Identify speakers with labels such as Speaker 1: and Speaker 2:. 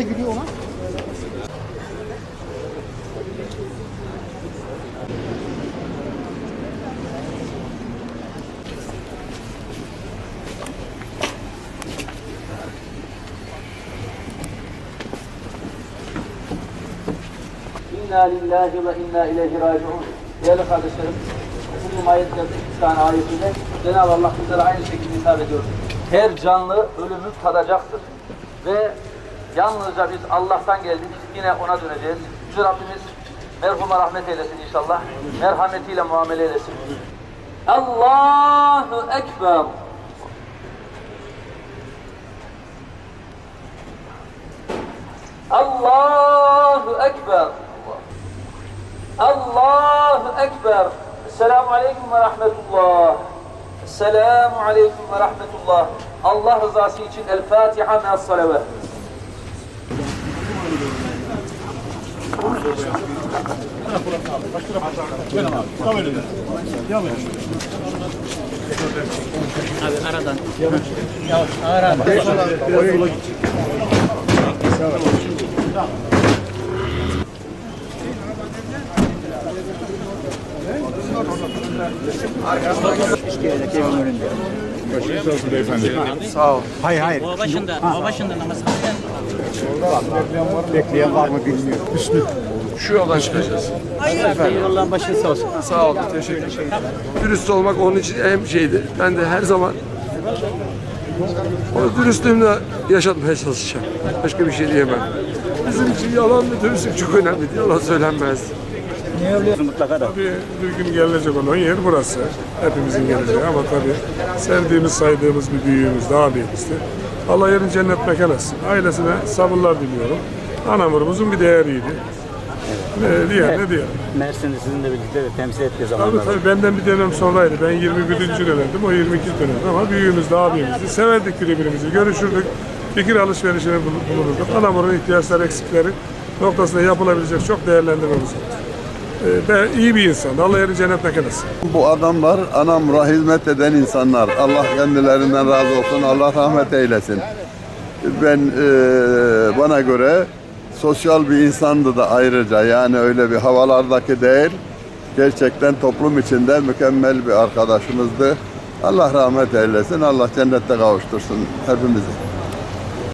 Speaker 1: Da ona.
Speaker 2: İnna lillahi ve inna ileyhi raciun. Değerli kardeşlerim, bu ayetler iki tane ayetinde Cenab-ı Allah bizlere aynı şekilde hitap ediyor. Her canlı ölümü tadacaktır. Ve yalnızca biz Allah'tan geldik, yine ona döneceğiz. Yüce Rabbimiz merhuma rahmet eylesin inşallah. Merhametiyle muamele eylesin. Allahu Ekber. Allahu Ekber. Allahu Ekber. Esselamu Aleyküm ve Rahmetullah. Esselamu Aleyküm ve Rahmetullah. Allah rızası için El Fatiha me'as salavat.
Speaker 3: Hayır hayır.
Speaker 4: O başında, o başında namaz
Speaker 3: Bekleyen var mı bilmiyorum. Hüsnü.
Speaker 5: Şu yoldan çıkacağız.
Speaker 4: Allah'ın başını sağ olsun.
Speaker 5: Sağ olun, teşekkür ederim. Dürüst olmak onun için en şeydi. Ben de her zaman o dürüstlüğümle yaşatmaya çalışacağım. Başka bir şey diyemem. Bizim için yalan ve dürüstlük çok önemli. Yalan söylenmez.
Speaker 4: Mutlaka da.
Speaker 6: Tabii bir gün gelecek olan yer burası. Hepimizin geleceği ama tabii sevdiğimiz, saydığımız bir büyüğümüz, daha büyüğümüzdü. Allah yerin cennet mekan etsin. Ailesine sabırlar diliyorum. Anamurumuzun bir değeriydi. Ne diye ne diyelim.
Speaker 4: Mersin'de sizinle birlikte de temsil ettiği
Speaker 6: Tabii
Speaker 4: zamanlarda.
Speaker 6: tabii benden bir dönem sonraydı. Ben 21. dönemdim, o 22. dönemdi ama büyüğümüz daha büyüğümüzdü. Severdik birbirimizi, görüşürdük. Fikir alışverişine bul- bulunurduk. Anamurun ihtiyaçları, eksikleri noktasında yapılabilecek çok değerlendirmemiz oldu. Ee, ben iyi bir insan. Allah yerin cennet mekan.
Speaker 7: Bu adamlar anamura hizmet eden insanlar. Allah kendilerinden razı olsun. Allah rahmet eylesin. Ben eee, bana göre sosyal bir insandı da ayrıca. Yani öyle bir havalardaki değil. Gerçekten toplum içinde mükemmel bir arkadaşımızdı. Allah rahmet eylesin. Allah cennette kavuştursun hepimizi.